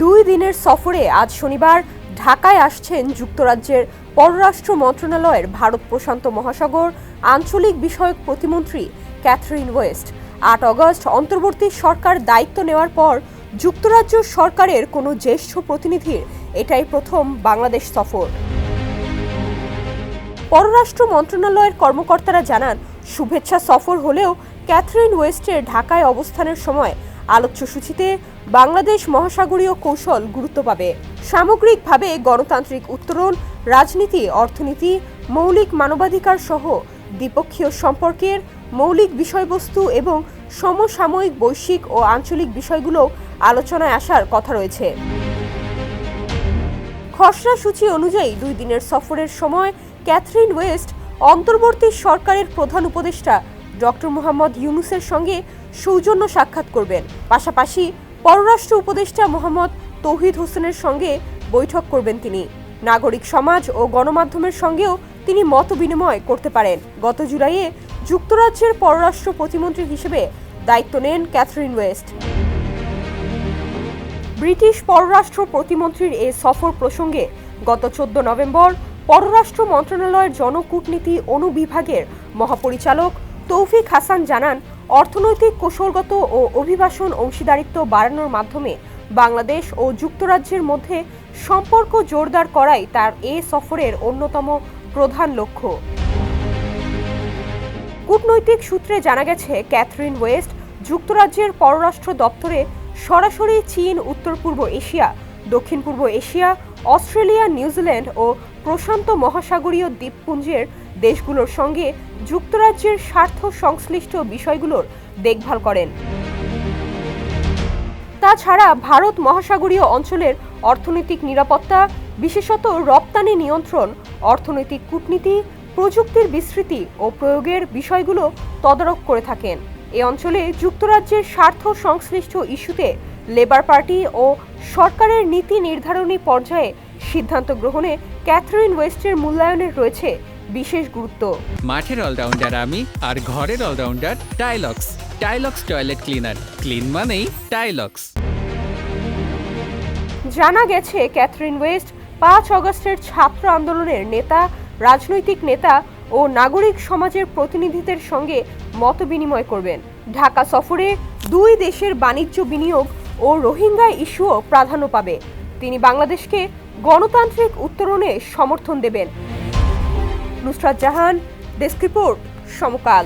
দুই দিনের সফরে আজ শনিবার ঢাকায় আসছেন যুক্তরাজ্যের পররাষ্ট্র মন্ত্রণালয়ের ভারত প্রশান্ত মহাসাগর আঞ্চলিক বিষয়ক প্রতিমন্ত্রী ক্যাথরিন ওয়েস্ট। আট অগস্ট অন্তর্বর্তী সরকার দায়িত্ব নেওয়ার পর যুক্তরাজ্য সরকারের কোনো জ্যেষ্ঠ প্রতিনিধির এটাই প্রথম বাংলাদেশ সফর। পররাষ্ট্র মন্ত্রণালয়ের কর্মকর্তারা জানান, শুভেচ্ছা সফর হলেও ক্যাথরিন ওয়েস্টের ঢাকায় অবস্থানের সময় আলোচ্য সূচিতে বাংলাদেশ মহাসাগরীয় কৌশল গুরুত্ব পাবে। সামগ্রিকভাবে গণতান্ত্রিক উত্তরণ, রাজনীতি, অর্থনীতি, মৌলিক মানবাধিকার সহ দ্বিপক্ষীয় সম্পর্কের মৌলিক বিষয়বস্তু এবং সমসাময়িক বৈশ্বিক ও আঞ্চলিক বিষয়গুলো আলোচনায় আসার কথা রয়েছে। খসড়া সূচি অনুযায়ী দুই দিনের সফরের সময় ক্যাথরিন ওয়েস্ট অন্তর্বর্তী সরকারের প্রধান উপদেষ্টা ডক্টর মোহাম্মদ ইউনুসের সঙ্গে সৌজন্য সাক্ষাৎ করবেন। পাশাপাশি পররাষ্ট্র উপদেষ্টা মোহাম্মদ তৌহিদ হোসেনের সঙ্গে বৈঠক করবেন তিনি। নাগরিক সমাজ ও গণমাধ্যমের সঙ্গেও তিনি মত বিনিময় করতে পারেন। গত জুলাইয়ে যুক্তরাজ্যের পররাষ্ট্র প্রতিমন্ত্রী হিসেবে দায়িত্ব নেন ক্যাথরিন ওয়েস্ট। ব্রিটিশ পররাষ্ট্র প্রতিমন্ত্রীর এ সফর প্রসঙ্গে গত চোদ্দ নভেম্বর পররাষ্ট্র মন্ত্রণালয়ের জনকূটনীতি অনুবিভাগের মহাপরিচালক তৌফিক হাসান জানান, অর্থনৈতিক কৌশলগত ও অভিবাসন অংশীদারিত্ব বাড়ানোর মাধ্যমে বাংলাদেশ ও যুক্তরাজ্যের মধ্যে সম্পর্ক জোরদার করাই তার এ সফরের অন্যতম প্রধান লক্ষ্য। কূটনৈতিক সূত্রে জানা গেছে, ক্যাথরিন ওয়েস্ট যুক্তরাজ্যের পররাষ্ট্র দপ্তরে সরাসরি চীন, উত্তর পূর্ব এশিয়া, দক্ষিণ পূর্ব এশিয়া, অস্ট্রেলিয়া, নিউজিল্যান্ড ও প্রশান্ত মহাসাগরীয় দ্বীপপুঞ্জের দেশগুলোর সঙ্গে যুক্তরাজ্যের স্বার্থ সংশ্লিষ্ট বিষয়গুলোর দেখভাল করেন। তাছাড়া ভারত মহাসাগরীয় অঞ্চলের অর্থনৈতিক নিরাপত্তা, বিশেষত রপ্তানি নিয়ন্ত্রণ, অর্থনৈতিক কূটনীতি, প্রযুক্তির বিস্তৃতি ও প্রয়োগের বিষয়গুলো তদারক করে থাকেন। এ অঞ্চলে যুক্তরাজ্যের স্বার্থ সংশ্লিষ্ট ইস্যুতে লেবার পার্টি ও সরকারের নীতি নির্ধারণী পর্যায়ে সিদ্ধান্ত গ্রহণে ক্যাথরিন ওয়েস্টের মূল্যায়নের রয়েছে বিশেষ গুরুত্ব। মাঠের অলরাউন্ডার আমি আর ঘরের allrounder Tylox. Tylox toilet cleaner. Clean মানেই টাইলক্স। জানা গেছে ক্যাথরিন ওয়েস্ট পাঁচ অগস্টের ছাত্র আন্দোলনের নেতা রাজনৈতিক নেতা ও নাগরিক সমাজের প্রতিনিধিদের সঙ্গে মতবিনিময় করবেন। ঢাকা সফরে দুই দেশের বাণিজ্য বিনিয়োগ ও রোহিঙ্গা ইস্যুও প্রাধান্য পাবে। তিনি বাংলাদেশকে গণতান্ত্রিক উত্তরণে সমর্থন দেবেন। Nusrat Jahan desk report Samakal.